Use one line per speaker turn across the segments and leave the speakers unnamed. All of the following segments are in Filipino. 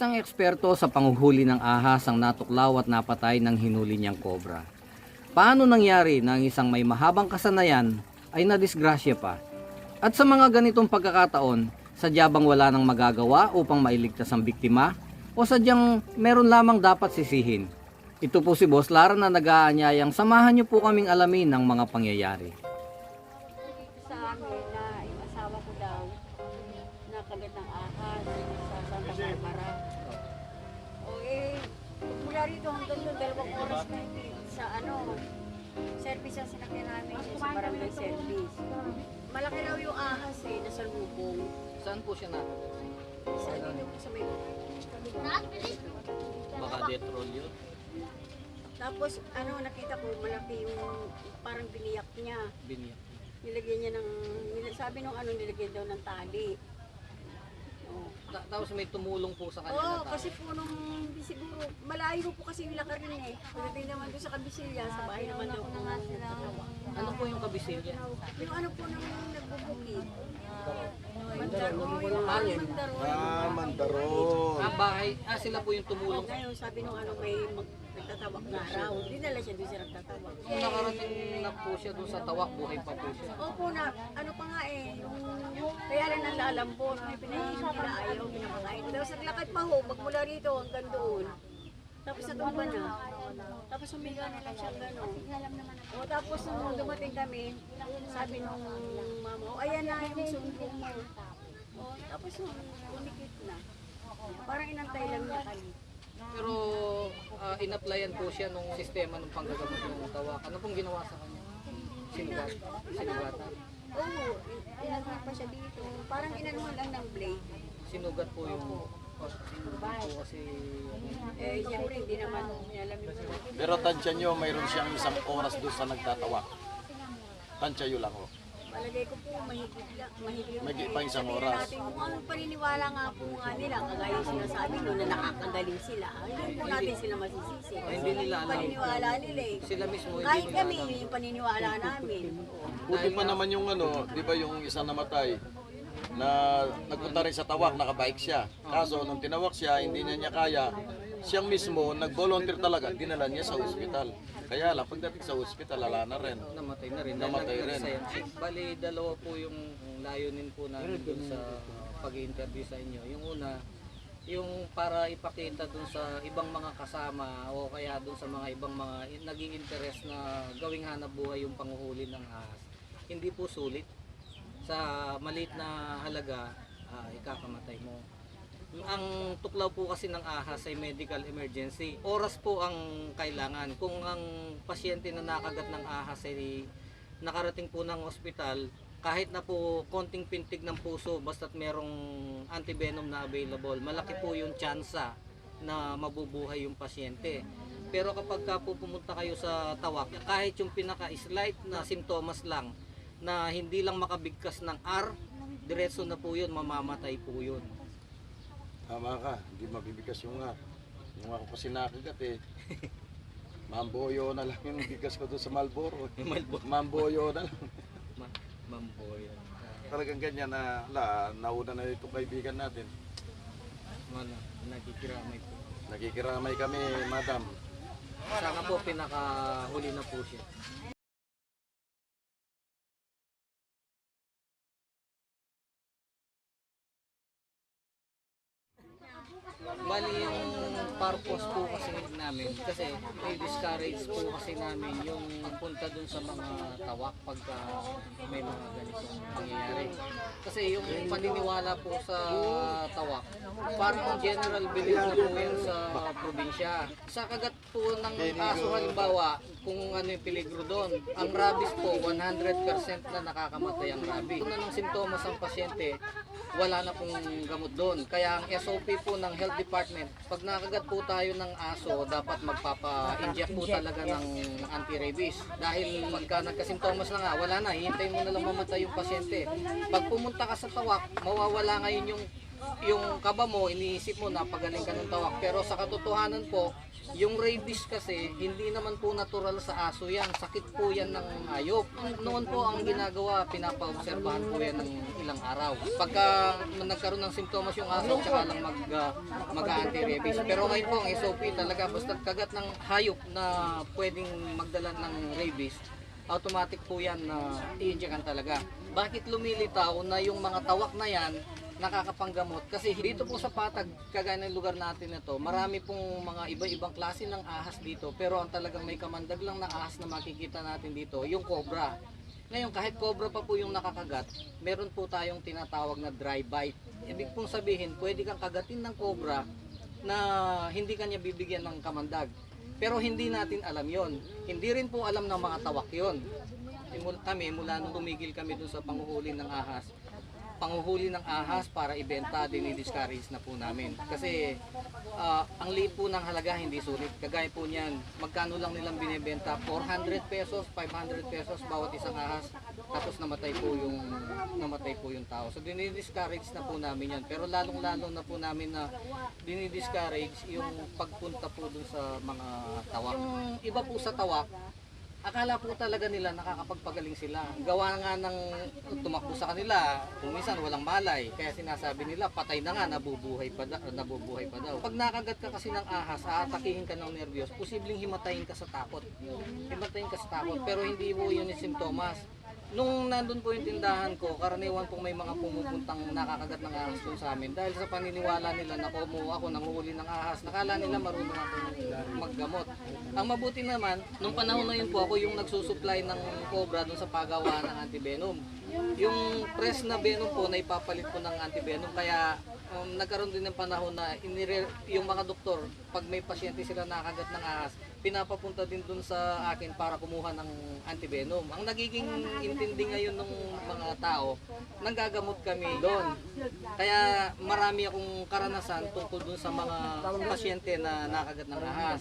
Isang eksperto sa panguhuli ng ahas ang natuklaw at napatay ng hinuli niyang kobra. Paano nangyari na ang isang may mahabang kasanayan ay nadisgrasya pa? At sa mga ganitong pagkakataon, sadya bang wala nang magagawa upang mailigtas ang biktima? O sadyang meron lamang dapat sisihin? Ito po si Boss Lara na nag-aanyayang samahan niyo po kaming alamin ng mga pangyayari.
Sinakyan namin sa barangay service. Malaki raw yung ahas eh, nasa lubong.
Saan po siya na?
Sa dito po sa may
Baka detrol yun.
Tapos ano, nakita ko malaki yung parang biniyak niya.
Biniyak.
Nilagyan niya ng, sabi nung ano, nilagyan daw ng tali.
Ta- tapos may tumulong po sa kanya
Oo, kasi po nung siguro, malayo po kasi yung lakarin eh. Pagdating naman doon sa Kabisilya, sa bahay naman daw po.
Ano po yung kabisilya?
Yung ano po nang nagbubukid. Mandaro, yung mandaro.
Ah, Mandaron.
Ah, bahay. Ah, sila po yung tumulong.
Ngayon, sabi nung ano, may mag- nagtatawak na araw. Dinala siya doon siya nagtatawak.
Kung nakarating na po siya doon sa tawak, buhay pa po siya.
Opo na, ano pa nga eh, yung, kaya rin nalalambon, may pinahihin nila ayaw, pinapakain. Tapos naglakad pa ho, magmula rito hanggang doon. Tapos natumba na. Tapos humiga na lang siya gano'n. O tapos nung dumating kami, sabi nung mama, o ayan na yung sundo mo. O tapos nung umikit na. Parang inantay lang niya kami.
Pero ah, in-applyan po siya nung sistema ng panggagamot ng tawak. Ano pong ginawa sa kanya? Sinugat. Sinugatan.
Oo, inantay pa siya dito. Parang inanuhan lang ng blade.
Sinugat po yung po kasi
Eh, siyempre, hindi naman niya alam yung
Pero tansya nyo, mayroon siyang isang oras doon sa nagtatawa. Tansya yun lang ho.
Palagay ko po, mahigit lang. Mahigit,
Mahigit pa isang oras.
Natin, kung anong paniniwala nga po nga nila, kagaya yung sinasabi no, na nakakagaling sila. Hindi po natin sila masisisi.
Hindi nila alam.
Paniniwala nila eh.
sila mismo hindi
Kahit kami, yung paniniwala namin.
Buti pa naman yung ano, di ba yung isang namatay na nagpunta rin sa tawak, nakabike siya. Kaso nung tinawak siya, hindi niya niya kaya. Siyang mismo, nag-volunteer talaga, dinala niya sa ospital. Kaya lang, pagdating sa ospital, ala na rin.
Namatay na rin.
Namatay
Dahil
rin.
nag-resign. Bali, dalawa po yung layunin po namin dun sa pag-interview sa inyo. Yung una, yung para ipakita dun sa ibang mga kasama o kaya dun sa mga ibang mga naging interest na gawing hanap buhay yung panguhuli ng ahas. Hindi po sulit. Sa maliit na halaga, ah, ikakamatay mo. Ang tuklaw po kasi ng ahas ay medical emergency. Oras po ang kailangan. Kung ang pasyente na nakagat ng ahas ay nakarating po ng ospital, kahit na po konting pintig ng puso, basta't merong antivenom na available, malaki po yung tsansa na mabubuhay yung pasyente. Pero kapag ka po pumunta kayo sa tawak, kahit yung pinaka-slight na simptomas lang, na hindi lang makabigkas ng R, diretso na po yun, mamamatay po yun.
Tama ka, hindi mabibigas yung nga. Yung ako kasi nakagat eh. Mamboyo na lang yung bigas ko doon sa Malboro.
Malboro.
Mamboyo na lang.
Ma- Mamboy.
Talagang ganyan na, la, nauna na itong kaibigan natin.
Ano, nagkikiramay po.
Nakikiramay kami, madam.
Sana po pinakahuli na po siya. Kasi may discourage po kasi namin yung punta dun sa mga tawak pagka may mga ganitong pangyayari. Kasi yung paniniwala po sa tawak, parang general belief na po yan sa probinsya. Sa kagat po ng aso halimbawa, kung ano yung peligro doon, ang rabies po 100% na nakakamatay ang rabies. Kung anong simptomas ang pasyente, wala na pong gamot doon. Kaya ang SOP po ng health department, pag nakagat po tayo ng aso, dapat magpapa-inject po talaga ng anti-rabies. Dahil pagka nagkasimptomas na nga, wala na, hihintayin mo na lang mamatay yung pasyente. Pag pumunta ka sa tawak, mawawala ngayon yung yung kaba mo, iniisip mo napagaling ka ng tawak. Pero sa katotohanan po, yung rabies kasi, hindi naman po natural sa aso yan. Sakit po yan ng hayop. Noon po ang ginagawa, pinapaobserbahan po yan ng ilang araw. Pagka nagkaroon ng simptomas yung aso, tsaka lang mag, uh, mag-anti-rabies. Pero ngayon po, ang SOP talaga, basta kagat ng hayop na pwedeng magdala ng rabies, automatic po yan na i-injectan talaga. Bakit lumilitaw na yung mga tawak na yan nakakapanggamot? Kasi dito po sa Patag, kagaya ng lugar natin na to, marami pong mga iba-ibang klase ng ahas dito. Pero ang talagang may kamandag lang na ahas na makikita natin dito, yung cobra. Ngayon, kahit cobra pa po yung nakakagat, meron po tayong tinatawag na dry bite. Ibig pong sabihin, pwede kang kagatin ng cobra na hindi kanya bibigyan ng kamandag. Pero hindi natin alam yon. Hindi rin po alam ng mga tawak yon. Kami, mula nung tumigil kami dun sa panguhuli ng ahas, panguhuli ng ahas para ibenta, dinidiscourage na po namin. Kasi ah, ang liit po ng halaga, hindi sulit. Kagaya po niyan, magkano lang nilang binibenta? 400 pesos, 500 pesos bawat isang ahas. Tapos namatay po yung namatay po yung tao. So dinidiscourage na po namin yan. Pero lalong-lalo na po namin na dinidiscourage yung pagpunta po dun sa mga tawak. Yung iba po sa tawak, akala po talaga nila nakakapagpagaling sila. Gawa nga ng tumakbo sa kanila, kung minsan walang malay. Kaya sinasabi nila, patay na nga, nabubuhay pa, da- nabubuhay pa daw. Pag nakagat ka kasi ng ahas, aatakihin ka ng nervyos, posibleng himatayin ka sa takot. Himatayin ka sa takot, pero hindi po yun yung simptomas. Nung nandun po yung tindahan ko, karaniwan pong may mga pumupuntang nakakagat ng ahas dun sa amin. Dahil sa paniniwala nila na kumu ako nanguhuli ng ahas, nakala nila marunong ako maggamot. Ang mabuti naman, nung panahon na yun po ako yung nagsusupply ng cobra dun sa pagawaan ng antivenom. Yung press na venom po na ipapalit po ng antivenom kaya um, nagkaroon din ng panahon na inire, yung mga doktor pag may pasyente sila nakagat ng ahas pinapapunta din dun sa akin para kumuha ng antivenom. Ang nagiging intindi ngayon ng mga tao, nanggagamot kami doon. Kaya marami akong karanasan tungkol dun sa mga pasyente na nakagat ng ahas.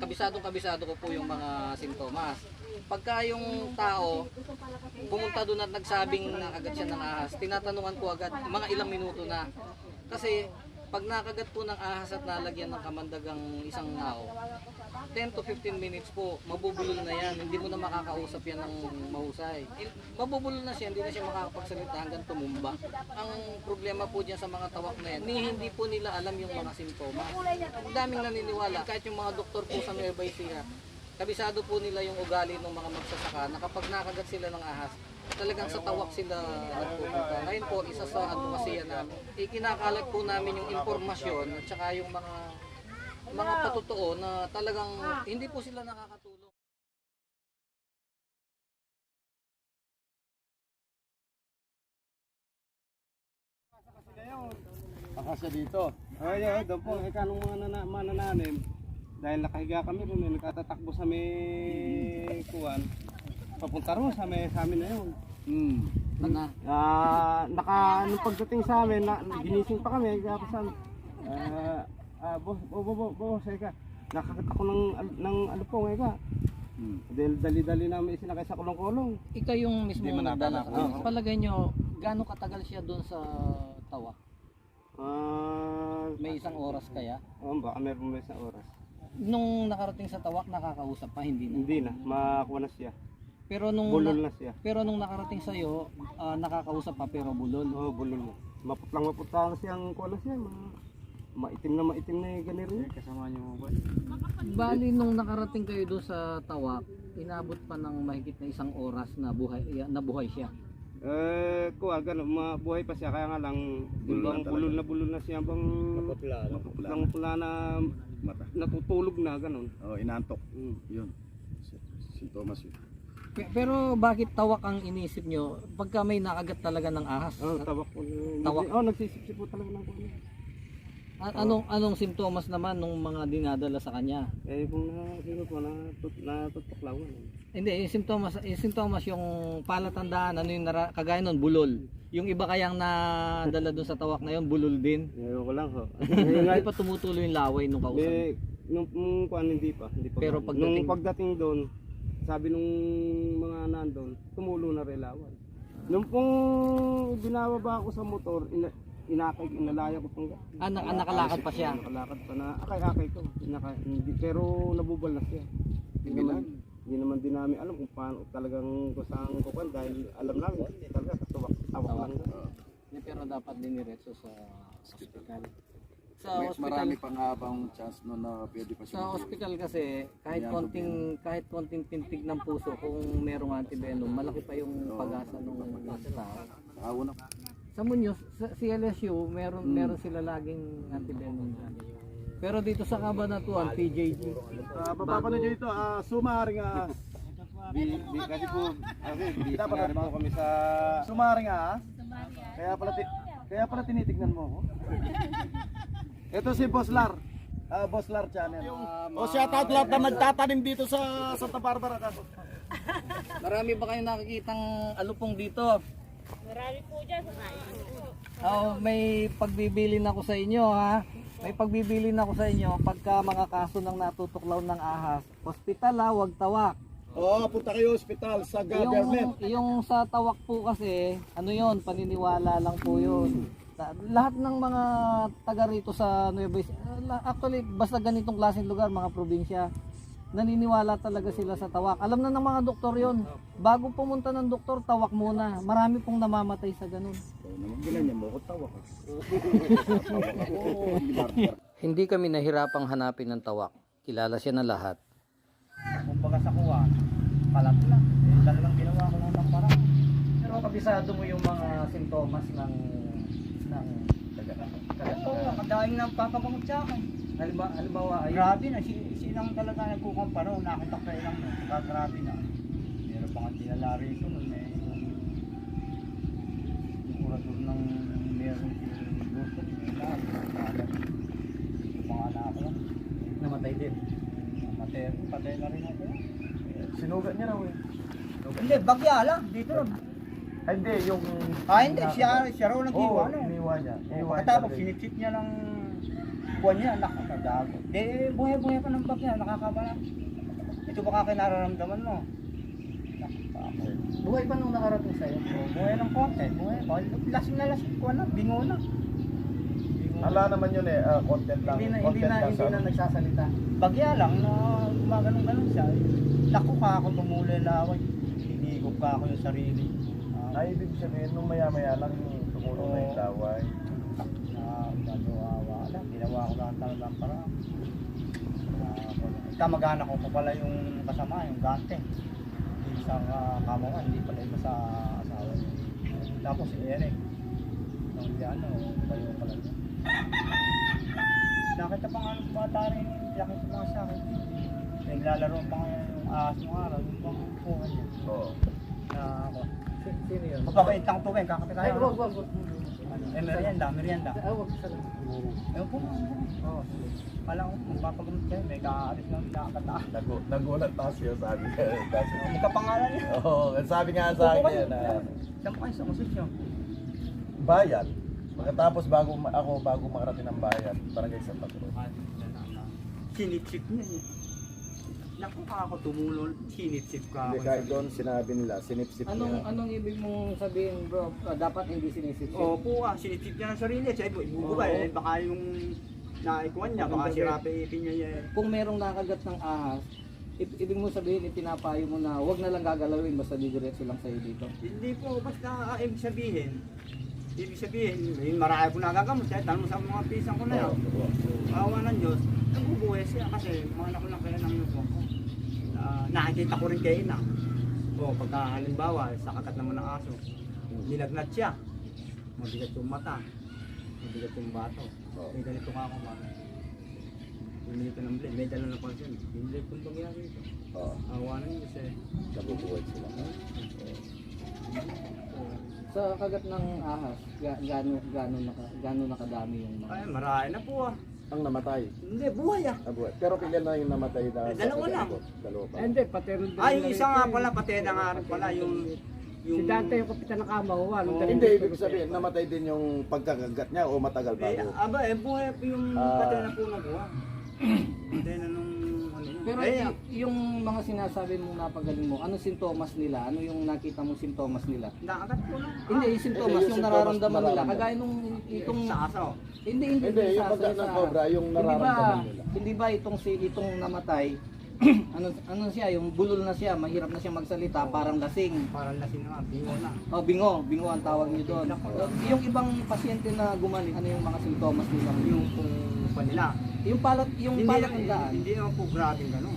Kabisadong kabisado ko po yung mga sintomas. Pagka yung tao pumunta doon at nagsabing nakagat siya ng ahas, tinatanungan ko agad mga ilang minuto na. Kasi pag nakagat po ng ahas at nalagyan ng kamandagang isang tao, 10 to 15 minutes po, mabubulol na yan. Hindi mo na makakausap yan ng mahusay. Mabubulol na siya, hindi na siya makakapagsalita hanggang tumumba. Ang problema po dyan sa mga tawak na yan, hindi po nila alam yung mga simptomas. Ang daming naniniwala, kahit yung mga doktor po sa Nueva Ecija, kabisado po nila yung ugali ng mga magsasaka na kapag nakagat sila ng ahas, talagang sa tawak sila nagpupunta. Ngayon po, isa sa advokasya namin, ikinakalat po namin yung impormasyon at saka yung mga mga patotoo na talagang hindi po sila nakakatulong.
Akasya dito.
Ay, ay, doon po, eh, kanong mga nana, manananim, dahil nakahiga kami eh, nagkatatakbo sa may kuwan, papunta ron sa may sa amin na yun.
Hmm.
Na,
Ah, naka, nung pagdating sa amin, na, ginising pa kami, kaya pa saan, ah, ah, boss, bo, bo, bo, boss, eka, nakakat ako ng, ng ano po, eka,
Hmm.
dahil dali-dali namin isinakay sa kulong-kulong.
ikaw yung mismo nadala.
natanap.
Ah, Palagay nyo, gaano katagal siya doon sa tawa?
Ah,
May isang oras kaya?
oh, baka meron may sa oras.
Nung nakarating sa tawak, nakakausap pa, hindi na.
Hindi na, makuha na siya.
Pero nung
Bulol na siya.
pero nung nakarating sa iyo, nakakausap pa pero bulol.
Oo, bulol na. Maputlang maputlang siyang kuha na siya, ma maitim na maitim na yung ganito. Kasama niyo mo ba?
Bali nung nakarating kayo doon sa tawak, inabot pa ng mahigit na isang oras na buhay na buhay siya.
Eh, kuha, gano'n, mabuhay pa siya, kaya nga lang, bulol,
talaga.
bulol na bulol na siya, bang
Maputla.
maputlang pula na
Mata.
natutulog na, gano'n.
Oh, inantok.
Mm.
Yun. Sintomas yun.
Pe- Pero bakit tawak ang inisip nyo pagka may nakagat talaga ng ahas?
Oh, tawak po.
Tawak.
Oh, nagsisipsip po talaga ng kuha.
A- anong anong simptomas naman nung mga dinadala sa kanya?
Eh, kung na, sino po, natut, natutuklawan.
Hindi, yung simptomas, yung simptomas yung palatandaan, ano yung nara, kagaya nun, bulol. Yung iba kayang nadala doon sa tawak na yun, bulol din.
Ngayon ko lang, ho.
Hindi pa tumutuloy yung laway nung kausap.
May, nung, nung kuhan, hindi pa. Hindi pa
Pero pagdating-
nung pagdating doon, sabi nung mga nandun, tumulo na relawan. Nung pong binababa ako sa motor, ina, inakay, inalaya ko pang
Ah, na- ah, nakalakad pa siya.
Nakalakad pa na akay-akay ko. Naka, hindi, pero nabubal na siya. Hindi naman, hindi naman din namin alam kung paano talagang kusang kukan dahil alam namin talaga katuwak tawak lang.
Hindi, pero dapat diniretso sa ospital. Sa
May,
ospital,
marami pang habang chance no na pwede pa siya.
sa ospital kasi kahit konting kahit konting pintig ng puso kung merong antivenom, malaki pa yung pag-asa ng tao.
Awo na.
Sa Muñoz, sa CLSU, meron meron sila laging antivenom dyan. Pero dito sa Cabanatuan, PJG.
Uh, Papapanood nyo ito, ah, sumaring ah,
Di, di, kasi po, kasi di
Dapat
pa po kami sa
sumaring ah. Kaya pala, ti- kaya pala tinitignan mo ako. ito si Boss Lar. Ah, Boss Lar channel. o shout out lahat na nagtatanim dito sa Santa Barbara.
Marami ba kayong nakikitang alupong dito? Marami po dyan. Oh, may pagbibili na ako sa inyo ha. May pagbibili na ako sa inyo pagka mga kaso ng natutuklaw ng ahas. Hospital ha, wag tawak.
Oo, punta kayo ospital sa government.
Yung, yung sa tawak po kasi, ano yon paniniwala lang po yun. Ta- Lahat ng mga taga rito sa Nueva Ecija, actually basta ganitong klaseng lugar, mga probinsya, naniniwala talaga sila sa tawak. Alam na ng mga doktor yon. Bago pumunta ng doktor, tawak muna. Marami pong namamatay sa ganun.
Ginanyan mo ko tawak.
Hindi kami nahirapang hanapin ng tawak. Kilala siya na lahat.
Kumbaga sa kuha, kalat lang. Eh, talagang ginawa ko lang ng parang.
Pero kabisado mo yung mga sintomas ng ng
Oo, kadaing ng papabangot sa akin.
Halimbawa, halimbawa ay
Grabe na, si, silang talaga nagkukumpara. Nakita ko ilang no, saka grabe na. Meron pa nga tinala rito nun eh. Yung kurador ng meron si Boston. Yung lahat. Yung mga anak ko.
namatay din.
Matay, patay na rin ako.
Sinugat niya raw eh.
Hindi, bagya lang. Dito lang.
Hindi, yung...
Ah, hindi. Siya, siya raw nag-iwa.
Oo,
no?
iniwan niya.
Pagkatapos,
niya.
sinitsit niya ng buwan niya, nakakadago. Di, buhay-buhay pa ng bagya, nakakabala. Ito baka kinararamdaman mo.
Buhay pa nung nakarating sa'yo.
Oh, buhay ng konti, buhay. Lasing na lasing ko na, bingo na. Bingo.
Ala naman yun eh, ah, content lang.
Hindi na hindi
content
na
lang
hindi
sa
na
ano.
nagsasalita.
Bagya lang na gumaganon-ganon siya. Naku ka ako tumuli laway. Hinigop ka ako yung sarili. Ah,
Ay, ibig sabihin, nung maya-maya lang yung tumulong na yung laway.
Na nagawa lang. Ginawa ko lang talagang para. Uh, kamag-anak ko pa pala yung kasama, yung gante. Yung isang uh, kamawan, hindi pala iba sa asawa niya. Tapos si Eric. Nung di ano, kayo pala niya. Nakita pa nga ng bata rin, nakita pa nga sa akin. Naglalaro pa nga yung ahas ng araw, yung pang kuha niya.
Oo.
Na ako.
Si- Sino yun?
Magpapait lang po, Ben, kakapit
Ay,
tayo.
wag, wag, wag.
Eh, merienda, merienda.
Ah, wag sa
Ewan po. Oo. Alam ko, magpapagamot kayo, may kaalis ng nakakata.
Nagu nagulat pa siya sabi niya. Tapos,
Magkapangalan niya.
Oo, sabi nga sa akin na
Saan po kayo sa musisyo?
bayad. Pagkatapos bago ma- ako bago makarating ng bayan, barangay Santa Cruz.
Sinitsip niya niya. Naku ka ako tumulol, sinitsip ka
Hindi
ako.
kahit doon sinabi nila, sinipsip
Anong
niya.
anong ibig mong sabihin, bro? Ah, dapat hindi sinisip.
Opo ah, sinitsip niya ng sarili. Siya ibubugay,
Oo.
eh, baka yung naikuan niya, baka si Rapi ipin niya eh.
Kung merong nakagat ng ahas, i- ibig mo sabihin, ipinapayo mo na wag na lang gagalawin basta didiretso lang sa'yo dito.
Hindi po, basta ah, ibig sabihin, ibig sabihin, may marami ko nagagamot. Tanong mo sa mga pisang ko na yan.
Oo, oo.
Awa ng Diyos, nagbubuhay siya kasi mga ko lang kaya ng lubong ko. Ah, nakikita ko rin kayo na. O pagka halimbawa, sa kagat naman ng aso, nilagnat siya. Mabigat yung mata. Mabigat yung bato.
Oo.
May ganito nga ako. Bumili ko ng blade. May dala na pansin. Yung blade kong pangyari ito.
Oo,
Awa ng Diyos eh.
nabubuhay sila.
Sa kagat ng ahas, ga, gaano gaano naka, gaano nakadami yung mga
Ay, marami na po ah.
Ang namatay.
Hindi, buhay ah.
Abuhay. Pero kailan na yung namatay na
Eh, dalawa lang.
Dalawa pa.
Hindi, pati rin
Ay, yung isa nga pala, pateda nga rin pala yung... yung
Si Dante yung kapitan ng kamawa. Nung
Oo.
Hindi, ibig sabihin, namatay din yung pagkakagat niya o matagal
Eh,
bago.
aba, eh, buhay yung
Ah.
patay na po na buha. Patay na nung, ano
Pero
Eh,
y- yung mga sinasabi mong napagaling mo, ano sintomas nila? Ano yung nakita mong sintomas nila?
Nakagat ko lang.
Hindi, yung sintomas,
Hindi, yung
yung
sintomas
nararamdaman nila.
nararamdaman.
Kagaya nung itong...
Sa aso.
Hindi, hindi.
Hindi, yung
sa-
pagka
sa-
ng cobra, yung
Hindi ba,
nararamdaman nila.
hindi ba itong si itong namatay, ano ano siya, yung bulol na siya, mahirap na siya magsalita, parang lasing.
Parang lasing na, bingo na.
Oh, bingo, bingo ang tawag niyo doon. Yung ibang pasyente na gumaling, ano yung mga sintomas nila?
Yung kung pa nila.
Yung palat, yung
hindi,
palat ng daan,
hindi naman po grabe gano'n.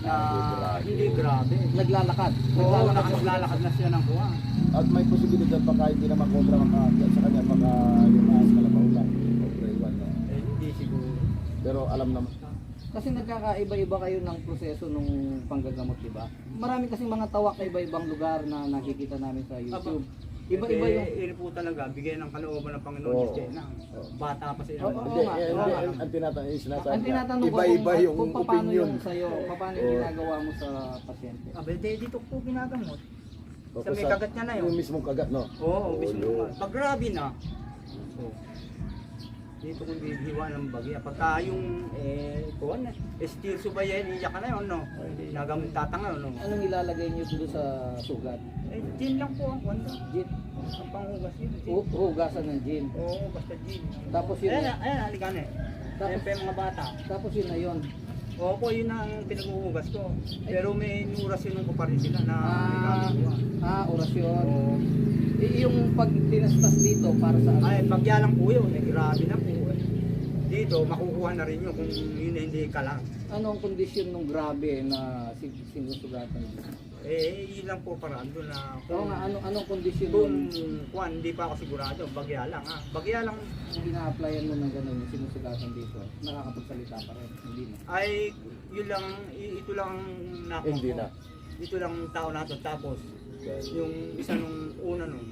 Na, hindi grabe.
naglalakad.
Oo,
Naglalakad siya.
nakalalakad na siya ng kuha.
At may posibilidad baka hindi naman cobra makaakyat sa kanya, baka yung ahas kalabaw lang. Cobra iwan na.
Eh, hindi siguro.
Pero alam naman.
Kasi nagkakaiba-iba kayo ng proseso nung panggagamot, di ba? Marami kasing mga tawak na iba-ibang lugar na nakikita namin sa YouTube. Iba-iba yung...
Yun po talaga, bigay ng kalooban ng Panginoon
Oo.
oh. Diyos na. Bata pa sila.
Oo,
Hindi,
nga,
eh,
oo
hindi,
nga.
ang- ang tinatanong, yung sinasabi
Ang
niya,
tinatanong ko
iba-iba
kung,
yung
kung paano
opinion.
yung sa'yo, paano yung
Oo.
ginagawa mo sa pasyente.
Abe, di- dito po ginagamot. Sa may kagat niya na yun.
Yung mismong kagat, no?
Oo, oh, mismo
yun.
Pag grabe na, oh, dito kung bibiwa ng bagya. Pagka yung, eh, kuwan na, steel subayan, iyak ka na yun, no? Nagamit tatanga, no?
Anong ilalagay niyo doon sa sugat?
Eh, gin lang po ang kuwan doon.
Gin.
Ang panghugas yun. gin.
Hu- Hugasan ng gin.
Oo, basta gin.
Tapos yun,
Ayan, ayan, halika na eh.
Tapos-
Ayan pa yung mga bata.
tapos yun na yun.
Opo, yun ang pinaghuhugas ko. Pero may nurasyon ko pa rin sila na
Ah,
ginagawa.
ah, orasyon.
Oo.
Eh, yung pag tinastas dito para sa ano?
Ay, bagya lang po yun. Eh, grabe na po. Dito, makukuha na rin yun kung yun hindi ka lang.
Anong kondisyon nung grabe na sin- sinusugatan dito?
Eh, yun lang po paraan doon na
Oo
kung,
nga, ano, anong kondisyon
kung
nung
kuwan, hindi pa ako sigurado. Bagya lang ha. Bagya lang
ina-applyan mo ng gano'n yung sinusugatan dito? Nakakapagsalita pa rin, hindi na.
ay yun lang, i- ito lang nakuha
Hindi na.
Ito lang tao nato tapos yung isa nung una nun.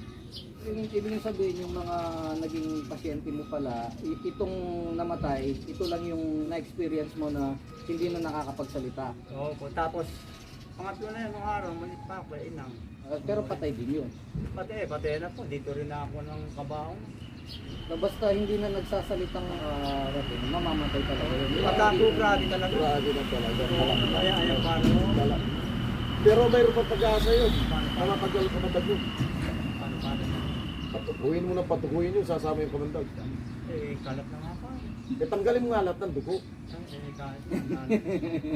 Yung ibig sabihin yung mga naging pasyente mo pala, itong namatay, ito lang yung na-experience mo na hindi na nakakapagsalita.
Oo po. Tapos, pangatlo na yun, nung araw, malit pa ako, eh, inang.
Uh, pero patay din yun.
Pati, eh, pati na po, dito rin ako ng kabaong.
Na basta hindi na nagsasalitang uh, ratin, mamamatay talaga yun.
Po, grabe talaga.
Grabe na talaga.
Kaya, ayan, paano.
Pero mayroon pa pag-asa yun. Para paggal ka
paano, paano.
Patukuhin mo na patukuhin yun, sasama yung kamandag.
Eh, kalat na nga pa.
Eh, tanggalin mo nga lahat ng dugo.
Eh, kalat na.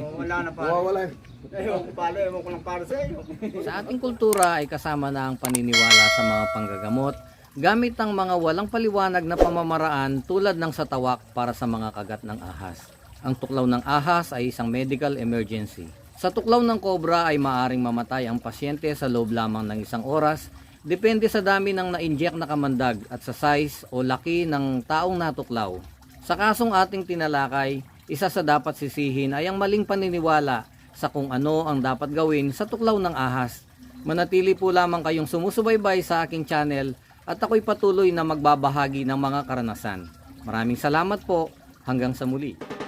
Oo, wala na pa.
Mawawala yun.
Ewan ko pala, ewan ko lang para sa iyo.
Sa ating kultura ay kasama na ang paniniwala sa mga panggagamot gamit ang mga walang paliwanag na pamamaraan tulad ng sa tawak para sa mga kagat ng ahas. Ang tuklaw ng ahas ay isang medical emergency. Sa tuklaw ng kobra ay maaring mamatay ang pasyente sa loob lamang ng isang oras depende sa dami ng na-inject na kamandag at sa size o laki ng taong natuklaw. Sa kasong ating tinalakay, isa sa dapat sisihin ay ang maling paniniwala sa kung ano ang dapat gawin sa tuklaw ng ahas. Manatili po lamang kayong sumusubaybay sa aking channel at ako'y patuloy na magbabahagi ng mga karanasan. Maraming salamat po. Hanggang sa muli.